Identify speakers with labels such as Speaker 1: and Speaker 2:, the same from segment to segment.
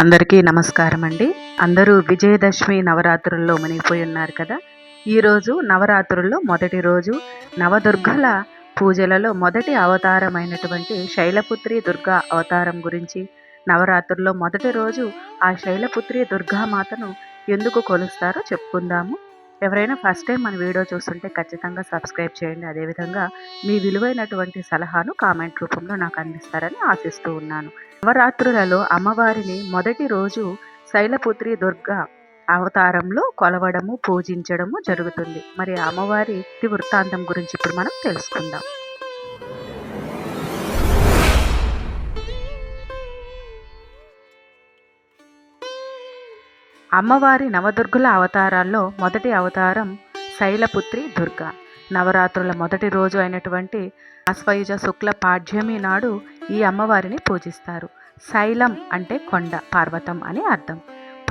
Speaker 1: అందరికీ నమస్కారం అండి అందరూ విజయదశమి నవరాత్రుల్లో మునిగిపోయి ఉన్నారు కదా. ఈరోజు నవరాత్రుల్లో మొదటి రోజు నవదుర్గల పూజలలో మొదటి అవతారమైనటువంటి శైలపుత్రి దుర్గా అవతారం గురించి నవరాత్రుల్లో మొదటి రోజు ఆ శైలపుత్రి దుర్గామాతను ఎందుకు కొలుస్తారో చెప్పుకుందాము. ఎవరైనా ఫస్ట్ టైం మన వీడియో చూస్తుంటే ఖచ్చితంగా సబ్స్క్రైబ్ చేయండి. అదేవిధంగా మీ విలువైనటువంటి సలహాను కామెంట్ రూపంలో నాకు అందిస్తారని ఆశిస్తూ ఉన్నాను. నవరాత్రులలో అమ్మవారిని మొదటి రోజు శైలపుత్రి దుర్గా అవతారంలో కొలవడము పూజించడము జరుగుతుంది. మరి అమ్మవారి వృత్తాంతం గురించి ఇప్పుడు మనం తెలుసుకుందాం. అమ్మవారి నవదుర్గుల అవతారాల్లో మొదటి అవతారం శైలపుత్రి దుర్గా. నవరాత్రుల మొదటి రోజు అయినటువంటి అశ్వయుజ శుక్ల పాడ్యమి నాడు ఈ అమ్మవారిని పూజిస్తారు. శైలం అంటే కొండ పార్వతం అని అర్థం.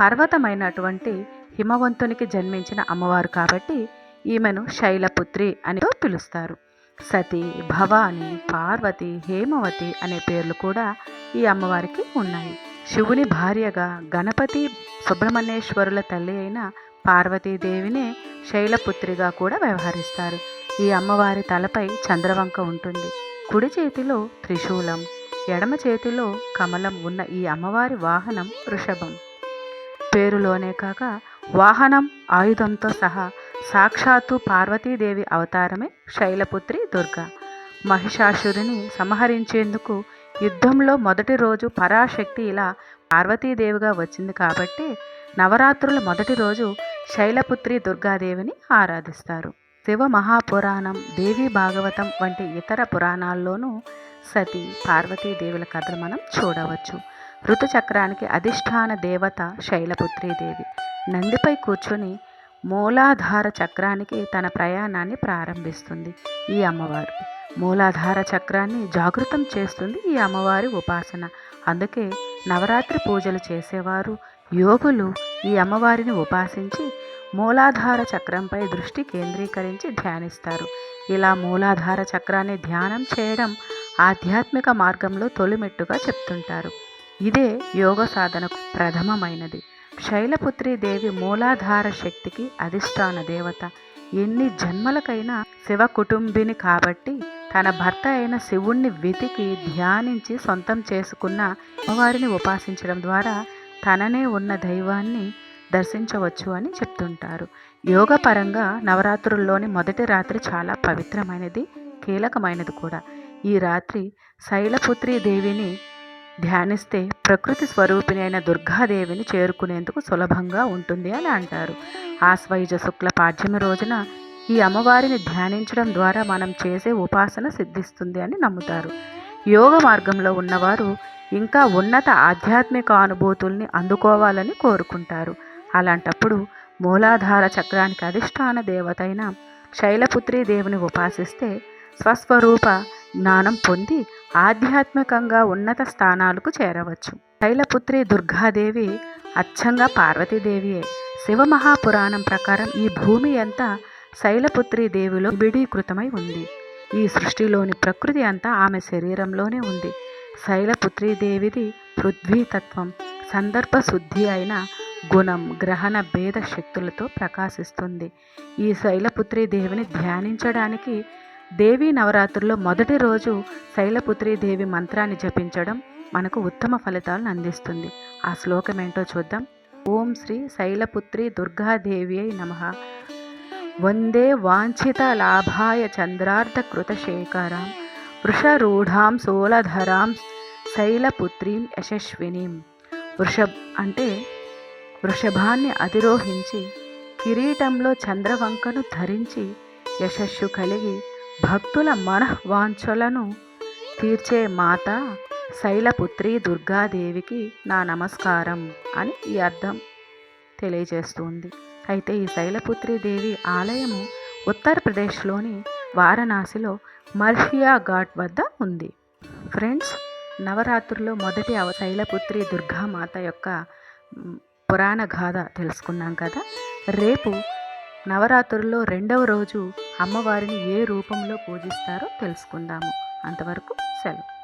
Speaker 1: పర్వతమైనటువంటి హిమవంతునికి జన్మించిన అమ్మవారు కాబట్టి ఈమెను శైలపుత్రి అని పిలుస్తారు. సతి భవాని పార్వతి హేమవతి అనే పేర్లు కూడా ఈ అమ్మవారికి ఉన్నాయి. శివుని భార్యగా గణపతి సుబ్రహ్మణ్యేశ్వరుల తల్లి అయిన పార్వతీదేవినే శైలపుత్రిగా కూడా వ్యవహరిస్తారు. ఈ అమ్మవారి తలపై చంద్రవంక ఉంటుంది. కుడి చేతిలో త్రిశూలం ఎడమ చేతిలో కమలం ఉన్న ఈ అమ్మవారి వాహనం వృషభం. పేరులోనే కాక వాహనం ఆయుధంతో సహా సాక్షాత్తు పార్వతీదేవి అవతారమే శైలపుత్రి దుర్గా. మహిషాసురుని సంహరించేందుకు యుద్ధంలో మొదటి రోజు పరాశక్తి ఇలా పార్వతీదేవిగా వచ్చింది కాబట్టి నవరాత్రుల మొదటి రోజు శైలపుత్రి దుర్గాదేవిని ఆరాధిస్తారు. శివ మహాపురాణం దేవి భాగవతం వంటి ఇతర పురాణాల్లోనూ సతి పార్వతీదేవుల కథలు మనం చూడవచ్చు. ఋతుచక్రానికి అధిష్టాన దేవత శైలపుత్రీదేవి. నందిపై కూర్చొని మూలాధార చక్రానికి తన ప్రయాణాన్ని ప్రారంభిస్తుంది ఈ అమ్మవారు. మూలాధార చక్రాన్ని జాగృతం చేస్తుంది ఈ అమ్మవారి ఉపాసన. అందుకే నవరాత్రి పూజలు చేసేవారు యోగులు ఈ అమ్మవారిని ఉపాసించి మూలాధార చక్రంపై దృష్టి కేంద్రీకరించి ధ్యానిస్తారు. ఇలా మూలాధార చక్రాన్ని ధ్యానం చేయడం ఆధ్యాత్మిక మార్గంలో తొలిమెట్టుగా చెప్తుంటారు. ఇదే యోగ సాధనకు ప్రథమమైనది. శైలపుత్రి దేవి మూలాధార శక్తికి అధిష్టాన దేవత. ఎన్ని జన్మలకైనా శివ కుటుంబిని కాబట్టి తన భర్త అయిన శివుణ్ణి వెతికి ధ్యానించి సొంతం చేసుకున్న అమ్మవారిని ఉపాసించడం ద్వారా తననే ఉన్న దైవాన్ని దర్శించవచ్చు అని చెప్తుంటారు. యోగపరంగా నవరాత్రుల్లోని మొదటి రాత్రి చాలా పవిత్రమైనది కీలకమైనది కూడా. ఈ రాత్రి శైలపుత్రి దేవిని ధ్యానిస్తే ప్రకృతి స్వరూపిణి అయిన దుర్గాదేవిని చేరుకునేందుకు సులభంగా ఉంటుంది అని అంటారు. ఆశ్వయుజ శుక్ల పాడ్యమి రోజున ఈ అమ్మవారిని ధ్యానించడం ద్వారా మనం చేసే ఉపాసన సిద్ధిస్తుంది అని నమ్ముతారు. యోగ మార్గంలో ఉన్నవారు ఇంకా ఉన్నత ఆధ్యాత్మిక అనుభూతుల్ని అందుకోవాలని కోరుకుంటారు. అలాంటప్పుడు మూలాధార చక్రానికి అధిష్టాన దేవతైన శైలపుత్రి దేవుని ఉపాసిస్తే స్వస్వరూప జ్ఞానం పొంది ఆధ్యాత్మికంగా ఉన్నత స్థానాలకు చేరవచ్చు. శైలపుత్రి దుర్గాదేవి అచ్చంగా పార్వతీదేవియే. శివమహాపురాణం ప్రకారం ఈ భూమి అంతా శైలపుత్రి దేవిలో బిడీకృతమై ఉంది. ఈ సృష్టిలోని ప్రకృతి అంతా ఆమె శరీరంలోనే ఉంది. శైలపుత్రి దేవిది పృథ్వీతత్వం సందర్భ శుద్ధి అయిన గుణం గ్రహణ భేద శక్తులతో ప్రకాశిస్తుంది. ఈ శైలపుత్రి దేవిని ధ్యానించడానికి దేవీ నవరాత్రుల్లో మొదటి రోజు శైలపుత్రి దేవి మంత్రాన్ని జపించడం మనకు ఉత్తమ ఫలితాలను అందిస్తుంది. ఆ శ్లోకం ఏంటో చూద్దాం. ఓం శ్రీ శైలపుత్రి దుర్గాదేవి అయి నమ. వందే వాంఛిత లాభాయ చంద్రార్ధ వృషరూఢాం సోలధరాం శైలపుత్రీం యశస్వినీం వృషభ్ అంటే వృషభాన్ని అధిరోహించి కిరీటంలో చంద్రవంకను ధరించి యశస్సు కలిగి భక్తుల మనఃవాంఛలను తీర్చే మాత శైలపుత్రి దుర్గాదేవికి నా నమస్కారం అని ఈ అర్థం తెలియజేస్తుంది. అయితే ఈ శైలపుత్రి దేవి ఆలయము ఉత్తరప్రదేశ్లోని వారణాసిలో మర్హియా ఘాట్ వద్ద ఉంది. ఫ్రెండ్స్ నవరాత్రుల్లో మొదటి అవ శైలపుత్రి దుర్గామాత యొక్క పురాణ గాథ తెలుసుకున్నాం కదా? రేపు నవరాత్రుల్లో రెండవ రోజు అమ్మవారిని ఏ రూపంలో పూజిస్తారో తెలుసుకుందాము. అంతవరకు సెలవు.